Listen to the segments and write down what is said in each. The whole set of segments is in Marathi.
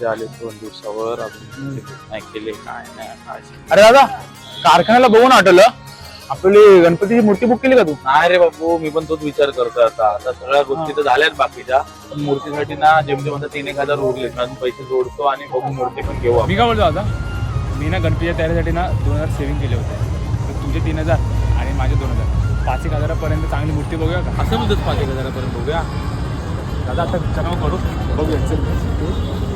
ते आले दोन दिवसावर अजून नाही केले काय नाही काय अरे दादा कारखान्याला बघून आठवलं? आपली गणपतीची मूर्ती बुक केली का तू? नाही रे बापू मी पण तोच विचार करतोय आता. आता सगळ्या गोष्टी तर झाल्यात बाकीच्या. पण मूर्तीसाठी ना जेमते म्हणतात तीन एक हजार उरले अजून पैसे जोडतो आणि बघू मूर्ती पण घेऊ आपण. मी काय बोलतो आता मी ना गणपतीच्या तयारीसाठी ना दोन हजार सेव्हिंग केले होते. तर तुझे तीन हजार आणि माझे दोन हजार. पाच एक हजारापर्यंत चांगली मूर्ती बघूया का? असं म्हणतात पाच एक हजारापर्यंत बघूया. दादा आता विचार करू. बघूया. चल.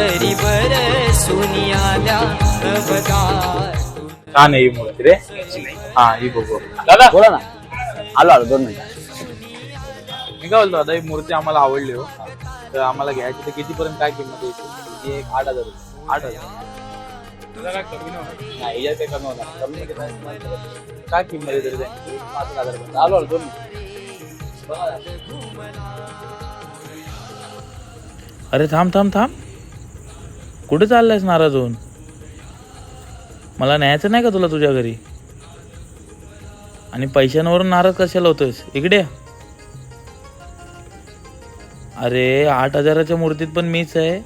सरी बर सुनियाल्या नभदा छान आहे ही मूर्ती रे हा ही बघू दादा! बोला ना. आलो आलो दोन मिनिट. मी काय बोलतो दादा ही मूर्ती आम्हाला आवडली हो. तर आम्हाला घ्यायची तर कितीपर्यंत काय किंमत ही एक आठ हजार रुपये. आठ हजार. नाही याच्यात काही कमी होणार? काय किंमत आहे तरी त्यांची पाच हजार रुपये. आलो आलो दोन मिनिटं. बघा ना. अरे थांब थांब थांब. कुठे चाललायस नाराज होऊन? मला न्यायचं नाही का तुला तुझ्या घरी? आणि पैशांवरून नाराज कशाला होतोयस? इकडे अरे आठ हजाराच्या मूर्तीत पण मीच आहे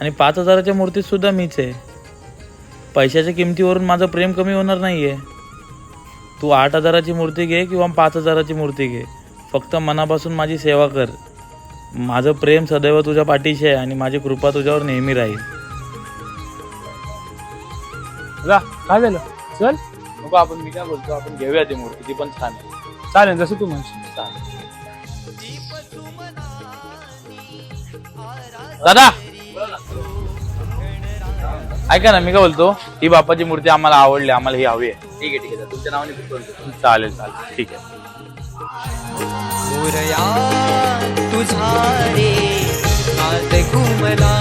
आणि पाच हजाराच्या मूर्तीत सुद्धा मीच आहे. पैशाच्या किमतीवरून माझं प्रेम कमी होणार नाही आहे तू आठ हजाराची मूर्ती घे किंवा पाच हजाराची मूर्ती घे. फक्त मनापासून माझी सेवा कर. माझं प्रेम सदैव तुझ्या पाठीशी आहे आणि माझी कृपा तुझ्यावर नेहमी राहील. दादा काय झालं? चल. नको आपण मी काय बोलतो आपण घेऊया ती मूर्ती ती पण छान आहे. चालेल जसं तू म्हणशील. चालेल. दादा! ऐका ना मी काय बोलतो ही बापाची मूर्ती आम्हाला आवडली आम्हाला ही हवी आहे. ठीक आहे ठीक आहे तुमच्या नावाने. चालेल चालेल ठीक आहे. मोरया तुझा रे घुमला